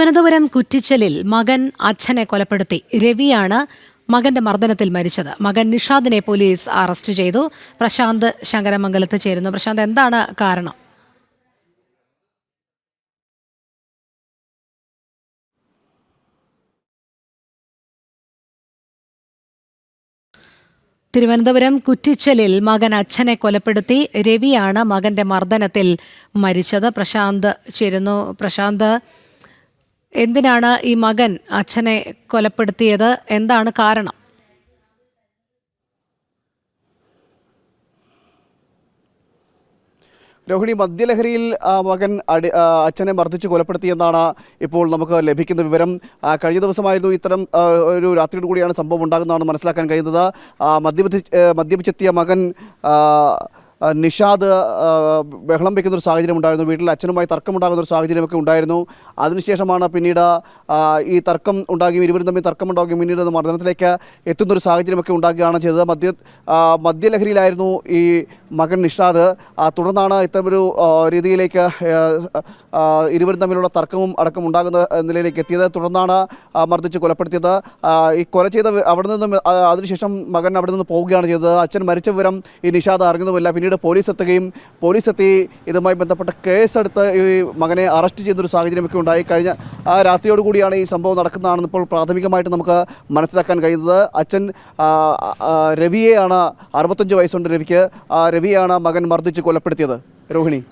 തിരുവനന്തപുരം കുറ്റിച്ചലിൽ മകൻ അച്ഛനെ കൊലപ്പെടുത്തി. രവിയാണ് മകന്റെ മർദ്ദനത്തിൽ മരിച്ചത്. മകൻ നിഷാദിനെ പോലീസ് അറസ്റ്റ് ചെയ്തു. പ്രശാന്ത് ശങ്കരമംഗലത്ത് ചേരുന്നു. പ്രശാന്ത് എന്താണ് കാരണം? തിരുവനന്തപുരം കുറ്റിച്ചലിൽ മകൻ അച്ഛനെ കൊലപ്പെടുത്തി. രവിയാണ് മകന്റെ മർദ്ദനത്തിൽ മരിച്ചത്. പ്രശാന്ത് ചേരുന്നു. പ്രശാന്ത് എന്തിനാണ് ഈ മകൻ അച്ഛനെ കൊലപ്പെടുത്തിയത്? എന്താണ് കാരണം? രോഹിണി മദ്യലഹരിയിൽ മകൻ അടി അച്ഛനെ മർദ്ദിച്ച് കൊലപ്പെടുത്തിയെന്നാണ് ഇപ്പോൾ നമുക്ക് ലഭിക്കുന്ന വിവരം. കഴിഞ്ഞ ദിവസമായിരുന്നു ഇത്തരം ഒരു രാത്രിയോട് കൂടിയാണ് സംഭവം ഉണ്ടാകുന്നതാണ് മനസ്സിലാക്കാൻ കഴിയുന്നത്. മദ്യപിച്ച് മദ്യപിച്ചെത്തിയ മകൻ നിഷാദ് ബഹളം വയ്ക്കുന്ന ഒരു സാഹചര്യം ഉണ്ടായിരുന്നു. വീട്ടിൽ അച്ഛനുമായി തർക്കമുണ്ടാകുന്ന ഒരു സാഹചര്യമൊക്കെ ഉണ്ടായിരുന്നു. അതിനുശേഷമാണ് പിന്നീട് ഈ തർക്കം ഉണ്ടാകുകയും ഇരുവരും തമ്മിൽ തർക്കമുണ്ടാകുകയും പിന്നീട് മർദ്ദനത്തിലേക്ക് എത്തുന്ന ഒരു സാഹചര്യമൊക്കെ ഉണ്ടാകുകയാണ് ചെയ്തത്. മദ്യ മദ്യലഹരിയിലായിരുന്നു ഈ മകൻ നിഷാദ് തുടർന്നാണ് ഇത്തരമൊരു രീതിയിലേക്ക് ഇരുവരും തമ്മിലുള്ള തർക്കവും അടക്കം ഉണ്ടാകുന്ന നിലയിലേക്ക് എത്തിയത്. തുടർന്നാണ് മർദ്ദിച്ച് കൊലപ്പെടുത്തിയത്. ഈ കൊല ചെയ്ത അവിടെ നിന്ന് അതിനുശേഷം മകൻ അവിടെ നിന്ന് പോവുകയാണ് ചെയ്തത്. അച്ഛൻ മരിച്ച വിവരം ഈ നിഷാദ് അറിഞ്ഞതുമില്ല. പിന്നീട് പോലീസ് എത്തുകയും പോലീസ് എത്തി. ഇതുമായി ബന്ധപ്പെട്ട കേസെടുത്ത് ഈ മകനെ അറസ്റ്റ് ചെയ്യുന്നൊരു സാഹചര്യമൊക്കെ ഉണ്ടായി. കഴിഞ്ഞ രാത്രിയോട് കൂടിയാണ് ഈ സംഭവം നടക്കുന്നതാണെന്ന് ഇപ്പോൾ പ്രാഥമികമായിട്ട് നമുക്ക് മനസ്സിലാക്കാൻ കഴിയുന്നത്. അച്ഛൻ രവിയെയാണ് അറുപത്തഞ്ച് വയസ്സുണ്ട് രവിക്ക്. രവിയാണ് മകൻ മർദ്ദിച്ച് കൊലപ്പെടുത്തിയത്. രോഹിണി.